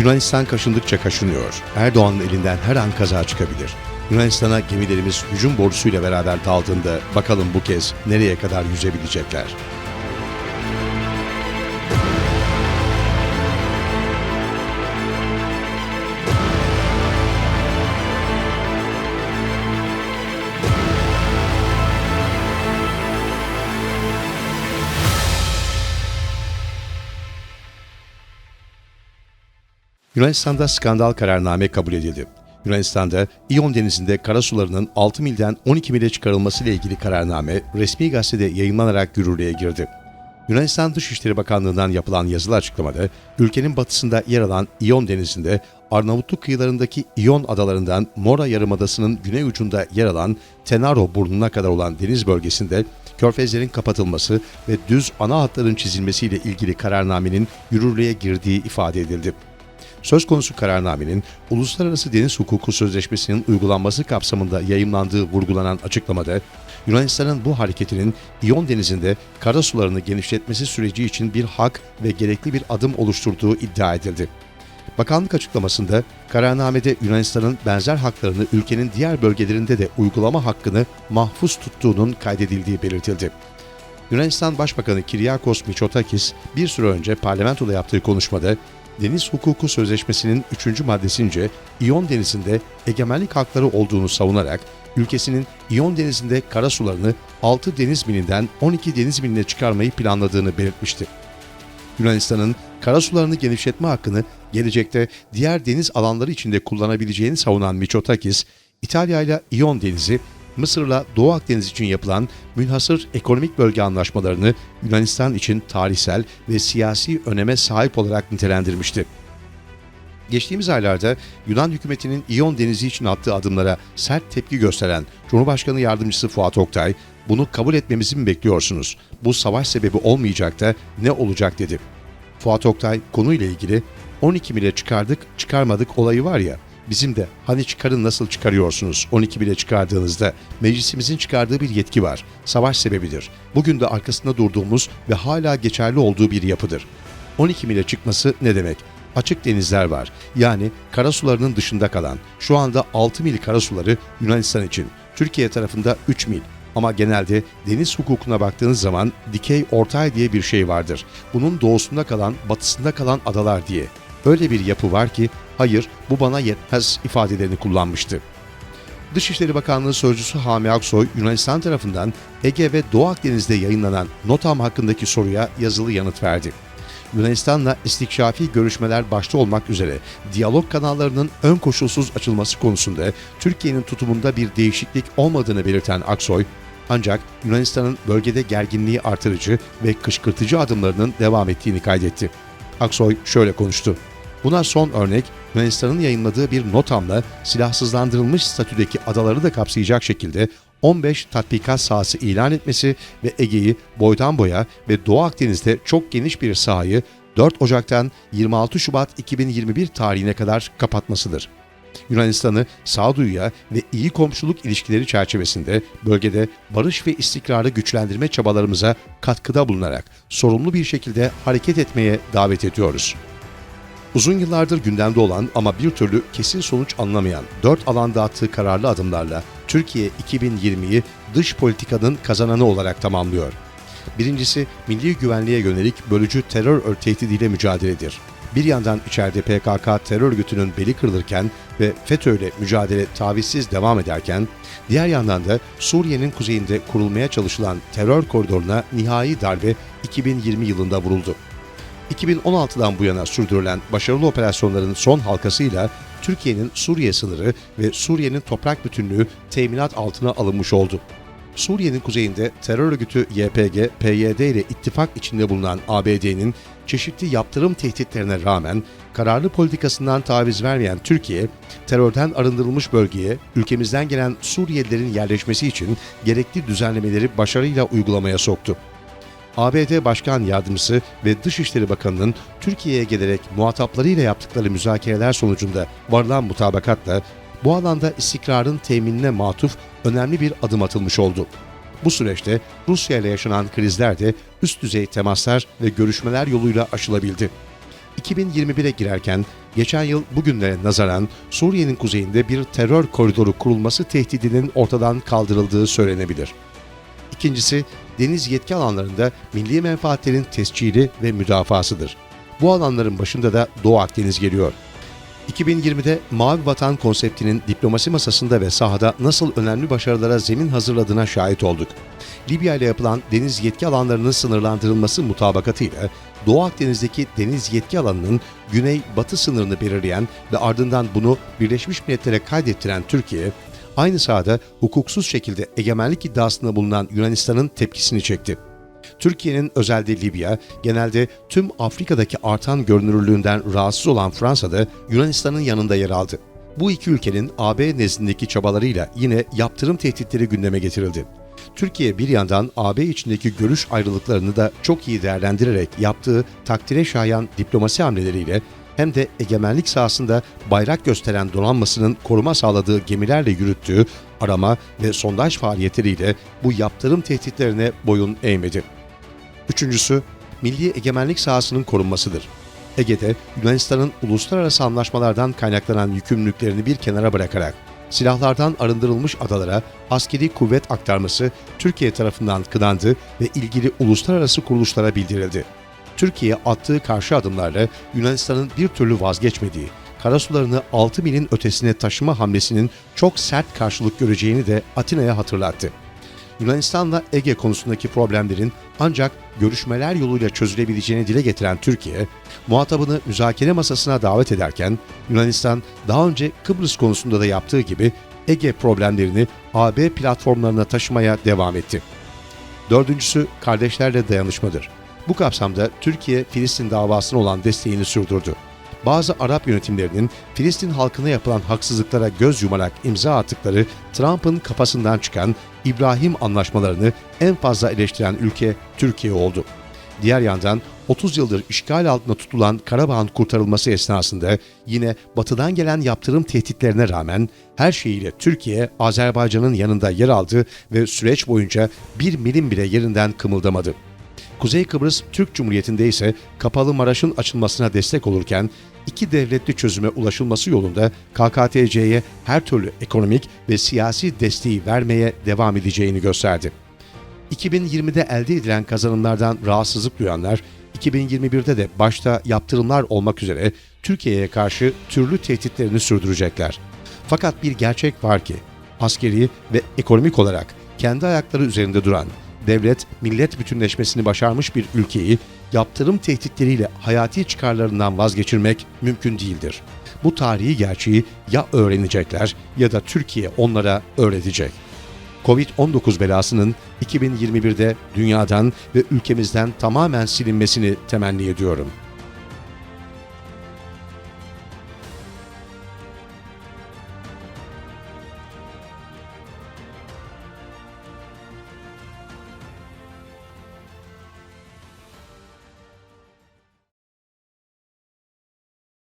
Yunanistan kaşındıkça kaşınıyor. Erdoğan'ın elinden her an kaza çıkabilir. Yunanistan'a gemilerimiz hücum borusuyla beraber daldığında bakalım bu kez nereye kadar yüzebilecekler. Yunanistan'da skandal kararname kabul edildi. Yunanistan'da İyon Denizi'nde karasularının 6 milden 12 mile çıkarılması ile ilgili kararname resmi gazetede yayınlanarak yürürlüğe girdi. Yunanistan Dışişleri Bakanlığı'ndan yapılan yazılı açıklamada, ülkenin batısında yer alan İyon Denizi'nde Arnavutluk kıyılarındaki İyon adalarından Mora Yarımadası'nın güney ucunda yer alan Tenaro burnuna kadar olan deniz bölgesinde körfezlerin kapatılması ve düz ana hatların çizilmesiyle ilgili kararnamenin yürürlüğe girdiği ifade edildi. Söz konusu kararnamenin Uluslararası Deniz Hukuku Sözleşmesi'nin uygulanması kapsamında yayımlandığı vurgulanan açıklamada, Yunanistan'ın bu hareketinin İyon Denizi'nde kara sularını genişletmesi süreci için bir hak ve gerekli bir adım oluşturduğu iddia edildi. Bakanlık açıklamasında kararnamede Yunanistan'ın benzer haklarını ülkenin diğer bölgelerinde de uygulama hakkını mahfuz tuttuğunun kaydedildiği belirtildi. Yunanistan Başbakanı Kiryakos Mitsotakis bir süre önce parlamentoda yaptığı konuşmada Deniz Hukuku Sözleşmesi'nin 3. maddesince İyon Denizi'nde egemenlik hakları olduğunu savunarak ülkesinin İyon Denizi'nde kara sularını 6 deniz milinden 12 deniz miline çıkarmayı planladığını belirtmişti. Yunanistan'ın kara sularını genişletme hakkını gelecekte diğer deniz alanları içinde kullanabileceğini savunan Mitsotakis, İtalya ile İyon Denizi, Mısır'la Doğu Akdeniz için yapılan münhasır ekonomik bölge anlaşmalarını Yunanistan için tarihsel ve siyasi öneme sahip olarak nitelendirmişti. Geçtiğimiz aylarda Yunan hükümetinin İyon Denizi için attığı adımlara sert tepki gösteren Cumhurbaşkanı Yardımcısı Fuat Oktay, bunu kabul etmemizi mi bekliyorsunuz? Bu savaş sebebi olmayacak da ne olacak dedi. Fuat Oktay konuyla ilgili 12 bile çıkardık çıkarmadık olayı var ya bizim de hani çıkarın nasıl çıkarıyorsunuz 12 bile çıkardığınızda meclisimizin çıkardığı bir yetki var. Savaş sebebidir. Bugün de arkasında durduğumuz ve hala geçerli olduğu bir yapıdır. 12 mile çıkması ne demek? Açık denizler var. Yani karasularının dışında kalan. Şu anda 6 mil karasuları Yunanistan için. Türkiye tarafında 3 mil. Ama genelde deniz hukukuna baktığınız zaman dikey ortay diye bir şey vardır. Bunun doğusunda kalan, batısında kalan adalar diye. Öyle bir yapı var ki hayır bu bana yetmez ifadelerini kullanmıştı. Dışişleri Bakanlığı Sözcüsü Hami Aksoy, Yunanistan tarafından Ege ve Doğu Akdeniz'de yayınlanan NOTAM hakkındaki soruya yazılı yanıt verdi. Yunanistan'la istikşafi görüşmeler başta olmak üzere diyalog kanallarının ön koşulsuz açılması konusunda Türkiye'nin tutumunda bir değişiklik olmadığını belirten Aksoy, ancak Yunanistan'ın bölgede gerginliği artırıcı ve kışkırtıcı adımlarının devam ettiğini kaydetti. Aksoy şöyle konuştu. Buna son örnek Yunanistan'ın yayınladığı bir notamla silahsızlandırılmış statüdeki adaları da kapsayacak şekilde 15 tatbikat sahası ilan etmesi ve Ege'yi boydan boya ve Doğu Akdeniz'de çok geniş bir sahayı 4 Ocak'tan 26 Şubat 2021 tarihine kadar kapatmasıdır. Yunanistan'ı sağduyuya ve iyi komşuluk ilişkileri çerçevesinde bölgede barış ve istikrarı güçlendirme çabalarımıza katkıda bulunarak sorumlu bir şekilde hareket etmeye davet ediyoruz. Uzun yıllardır gündemde olan ama bir türlü kesin sonuç anlamayan dört alanda attığı kararlı adımlarla Türkiye 2020'yi dış politikanın kazananı olarak tamamlıyor. Birincisi milli güvenliğe yönelik bölücü terör tehdidiyle mücadeledir. Bir yandan içeride PKK terör örgütünün beli kırılırken ve FETÖ ile mücadele tavizsiz devam ederken, diğer yandan da Suriye'nin kuzeyinde kurulmaya çalışılan terör koridoruna nihai darbe 2020 yılında vuruldu. 2016'dan bu yana sürdürülen başarılı operasyonların son halkasıyla Türkiye'nin Suriye sınırı ve Suriye'nin toprak bütünlüğü teminat altına alınmış oldu. Suriye'nin kuzeyinde terör örgütü YPG, PYD ile ittifak içinde bulunan ABD'nin çeşitli yaptırım tehditlerine rağmen kararlı politikasından taviz vermeyen Türkiye, terörden arındırılmış bölgeye ülkemizden gelen Suriyelilerin yerleşmesi için gerekli düzenlemeleri başarıyla uygulamaya soktu. ABD Başkan Yardımcısı ve Dışişleri Bakanı'nın Türkiye'ye gelerek muhataplarıyla yaptıkları müzakereler sonucunda varılan mutabakatla bu alanda istikrarın teminine matuf önemli bir adım atılmış oldu. Bu süreçte Rusya ile yaşanan krizler de üst düzey temaslar ve görüşmeler yoluyla aşılabildi. 2021'e girerken geçen yıl bugünlere nazaran Suriye'nin kuzeyinde bir terör koridoru kurulması tehdidinin ortadan kaldırıldığı söylenebilir. İkincisi, deniz yetki alanlarında milli menfaatlerin tescili ve müdafasıdır. Bu alanların başında da Doğu Akdeniz geliyor. 2020'de Mavi Vatan konseptinin diplomasi masasında ve sahada nasıl önemli başarılara zemin hazırladığına şahit olduk. Libya ile yapılan deniz yetki alanlarının sınırlandırılması mutabakatıyla Doğu Akdeniz'deki deniz yetki alanının güney-batı sınırını belirleyen ve ardından bunu Birleşmiş Milletler'e kaydettiren Türkiye, aynı sahada hukuksuz şekilde egemenlik iddiasında bulunan Yunanistan'ın tepkisini çekti. Türkiye'nin özelde Libya, genelde tüm Afrika'daki artan görünürlüğünden rahatsız olan Fransa'da Yunanistan'ın yanında yer aldı. Bu iki ülkenin AB nezdindeki çabalarıyla yine yaptırım tehditleri gündeme getirildi. Türkiye bir yandan AB içindeki görüş ayrılıklarını da çok iyi değerlendirerek yaptığı takdire şayan diplomasi hamleleriyle hem de egemenlik sahasında bayrak gösteren donanmasının koruma sağladığı gemilerle yürüttüğü arama ve sondaj faaliyetleriyle bu yaptırım tehditlerine boyun eğmedi. Üçüncüsü, milli egemenlik sahasının korunmasıdır. Ege'de Yunanistan'ın uluslararası anlaşmalardan kaynaklanan yükümlülüklerini bir kenara bırakarak silahlardan arındırılmış adalara askeri kuvvet aktarması Türkiye tarafından kınandı ve ilgili uluslararası kuruluşlara bildirildi. Türkiye attığı karşı adımlarla Yunanistan'ın bir türlü vazgeçmediği, karasularını 6 milin ötesine taşıma hamlesinin çok sert karşılık göreceğini de Atina'ya hatırlattı. Yunanistan'la Ege konusundaki problemlerin ancak görüşmeler yoluyla çözülebileceğini dile getiren Türkiye, muhatabını müzakere masasına davet ederken Yunanistan daha önce Kıbrıs konusunda da yaptığı gibi Ege problemlerini AB platformlarına taşımaya devam etti. Dördüncüsü kardeşlerle dayanışmadır. Bu kapsamda Türkiye Filistin davasına olan desteğini sürdürdü. Bazı Arap yönetimlerinin Filistin halkına yapılan haksızlıklara göz yumarak imza attıkları Trump'ın kafasından çıkan İbrahim anlaşmalarını en fazla eleştiren ülke Türkiye oldu. Diğer yandan 30 yıldır işgal altında tutulan Karabağ'ın kurtarılması esnasında yine batıdan gelen yaptırım tehditlerine rağmen her şeyiyle Türkiye Azerbaycan'ın yanında yer aldı ve süreç boyunca bir milim bile yerinden kımıldamadı. Kuzey Kıbrıs Türk Cumhuriyeti'nde ise Kapalı Maraş'ın açılmasına destek olurken iki devletli çözüme ulaşılması yolunda KKTC'ye her türlü ekonomik ve siyasi desteği vermeye devam edeceğini gösterdi. 2020'de elde edilen kazanımlardan rahatsızlık duyanlar, 2021'de de başta yaptırımlar olmak üzere Türkiye'ye karşı türlü tehditlerini sürdürecekler. Fakat bir gerçek var ki, askeri ve ekonomik olarak kendi ayakları üzerinde duran, devlet millet bütünleşmesini başarmış bir ülkeyi yaptırım tehditleriyle hayati çıkarlarından vazgeçirmek mümkün değildir. Bu tarihi gerçeği ya öğrenecekler ya da Türkiye onlara öğretecek. Covid-19 belasının 2021'de dünyadan ve ülkemizden tamamen silinmesini temenni ediyorum.